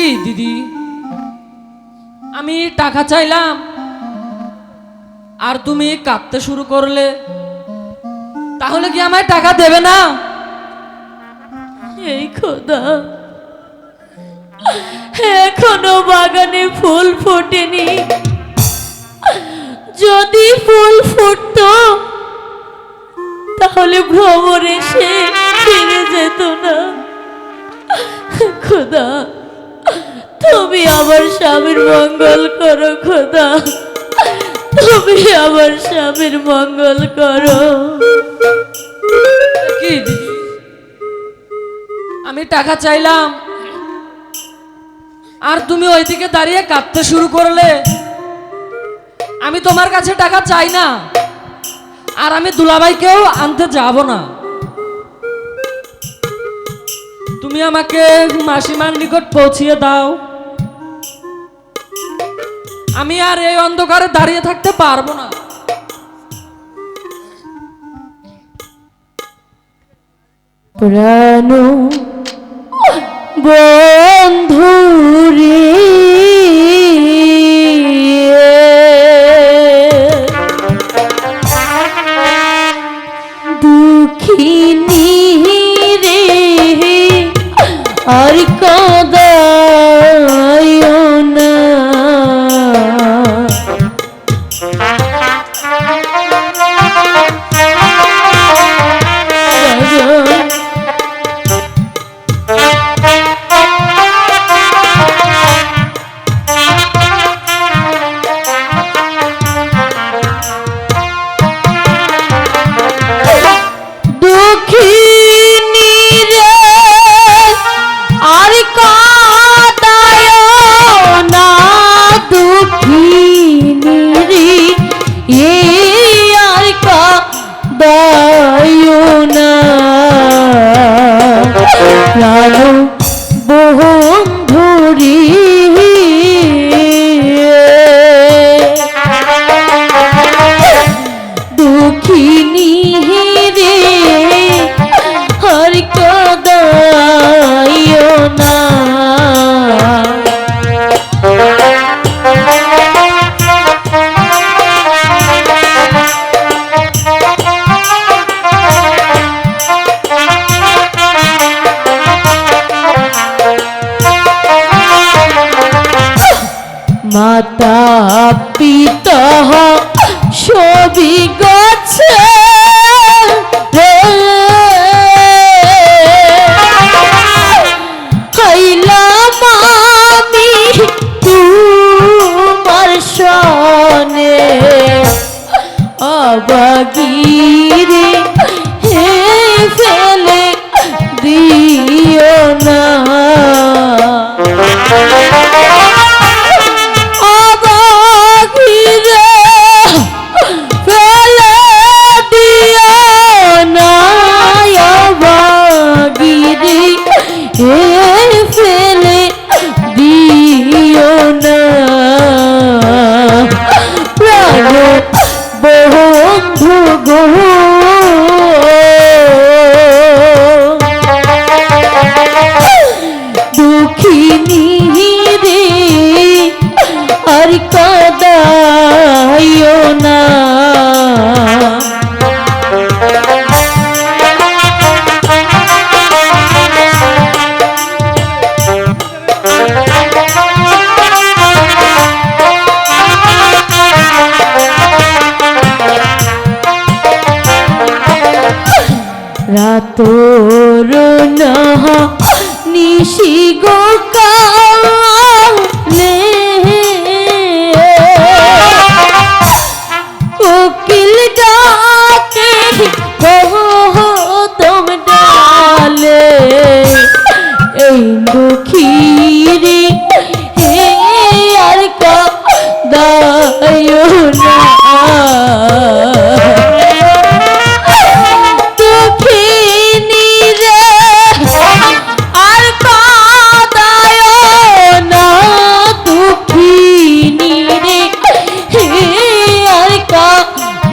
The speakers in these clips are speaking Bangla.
কি, দিদি? আমি টাকা চাইলাম। আর তুমি কাঁদতে শুরু করলে। তাহলে কি আমায় টাকা দেবে না? এই খোদা। এখনও বাগানে ফুল ফোটেনি। যদি ফুল ফুটতো, তাহলে ভ্রমণ এসে ফিরে যেত না। খোদা। তুমি আমার স্বামীর মঙ্গল করো, খোদা। তুমি আমার স্বামীর মঙ্গল করো। আমি টাকা চাইলাম। আর তুমি ওইদিকে দাঁড়িয়ে কাঁদতে শুরু করলে। আমি তোমার কাছে টাকা চাই না। আর আমি দুলাভাইকেও আনতে যাব না। তুমি আমাকে মাসিমার নিকট পৌঁছিয়ে দাও। আমি আর এই অন্ধকারে দাঁড়িয়ে থাকতে পারব না। প্রাণ বন্ধুরে নাহা নিশি গো কালে কোকিল ডাকে তোম ডালে এই দুঃখীরে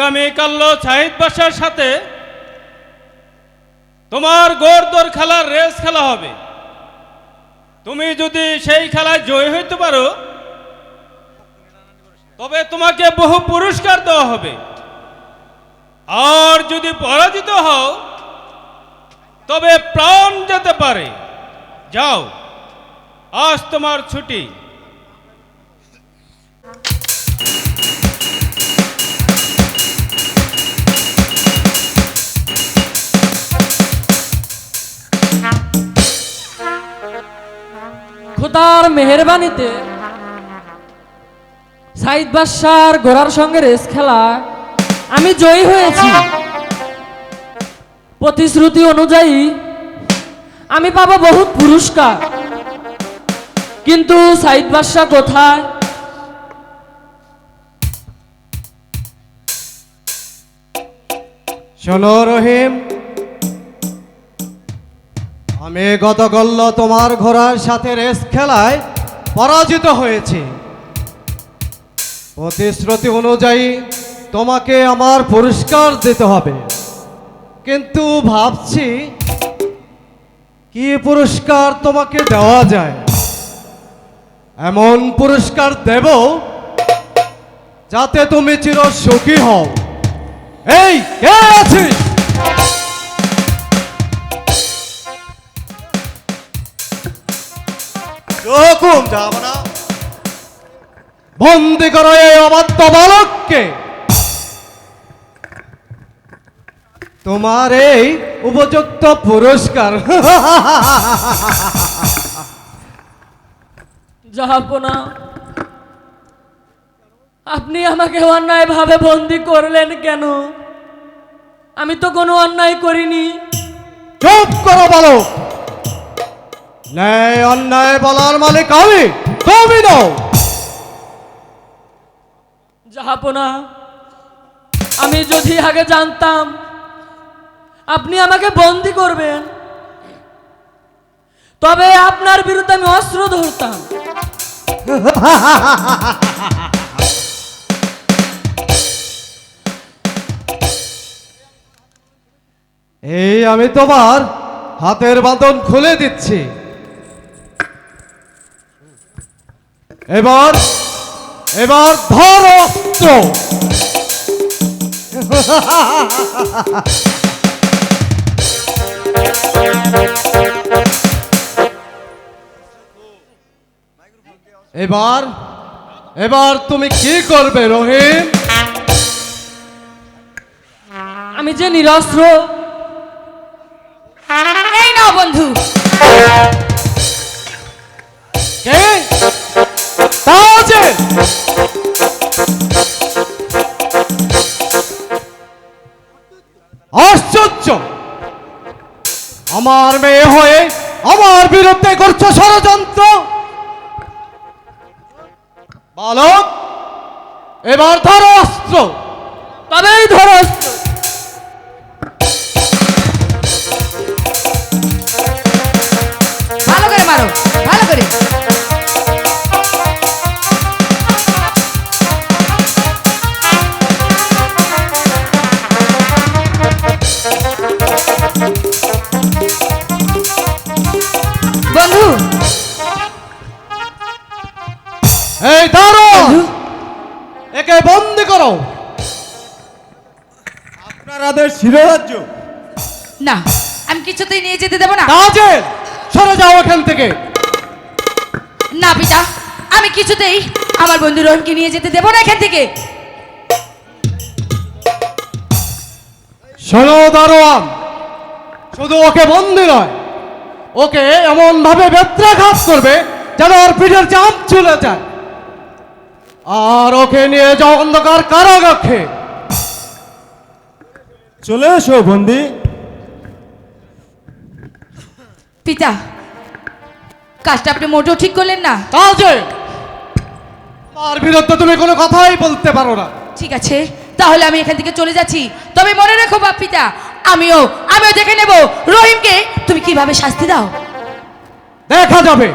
আগামীকাল শাহিদ বাসার সাথে তোমার গোরদোর খেলার রেস খেলা হবে। তুমি যদি সেই খেলায় জয় হইতে পারো, তবে তোমাকে বহু পুরস্কার দেওয়া হবে। আর যদি পরাজিত হও, তবে প্রাণ যেতে পারে। যাও, আজ তোমার ছুটি। মেহরবানিতে সাইদ বাদশার ঘোড়ার সঙ্গে রেস খেলা আমি জয়ী হয়েছি। প্রতিশ্রুতি অনুযায়ী আমি পাবো বহুত পুরস্কার। কিন্তু সাইদ বাদশাহ কোথায়? শোনো রহিম, আমি গতকাল তোমার ঘোড়ার সাথে রেস খেলায় পরাজিত হয়েছি। প্রতিশ্রুতি অনুযায়ী তোমাকে আমার পুরস্কার দিতে হবে। কিন্তু ভাবছি কি পুরস্কার তোমাকে দেওয়া যায়? এমন পুরস্কার দেব যাতে তুমি চির সুখী হও। এই, কে আছিস? হুকুম যাব না বন্দি করো এই অবাধ্য বালককে। তোমার এই উপযুক্ত পুরস্কার। জাহাপনা আপনি আমাকে অন্যায়ভাবে বন্দি করলেন কেন? আমি তো কোনো অন্যায় করিনি। চুপ করো বালক। ন্যায় অন্যায় বলার মালিক আমি তুমি নও। জাহাপনা আমি যদি আগে জানতাম আপনি আমাকে বন্দি করবেন তবে আপনার বিরুদ্ধে আমি অস্ত্র ধরতাম। এই আমি তোমার হাতের বাঁধন খুলে দিচ্ছি। এবার এবার ধর অস্ত্র। এবার এবার তুমি কি করবে রহিম? আমি যে নিরস্ত্র আমার বিরুদ্ধে করছ ষড়যন্ত্র বালক এবার ধরো অস্ত্র তবেই ধরো অস্ত্র। করো আপনার আদেশ শিরোরাজ্য না আমি কিছুতেই নিয়ে যেতে দেবো না। সরে যাও এখান থেকে। না পিতা আমি কিছুতেই আমার বন্ধু রোহনকে নিয়ে যেতে দেবো না এখান থেকে। শোনো দারোয়ান শুধু ওকে বন্দি নয় ওকে এমন ভাবে বেত্রাঘাত করবে যেন ওর পিঠের চাপ চলে যায়। আর ওকে নিয়ে যাও অন্ধকার কারাগাক্ষে। চলে এসো বন্দি। পিতা কাজটা আপনি মোটেও ঠিক করলেন না। তাজে আর বিরুদ্ধে তুমি কোনো কথাই বলতে পারো না। ঠিক আছে তাহলে আমি এখান থেকে চলে যাচ্ছি। তবে মনে রেখো বাপ পিতা আমিও আমিও দেখে নেব। রহিমকে তুমি কীভাবে শাস্তি দাও? দেখা যাবে।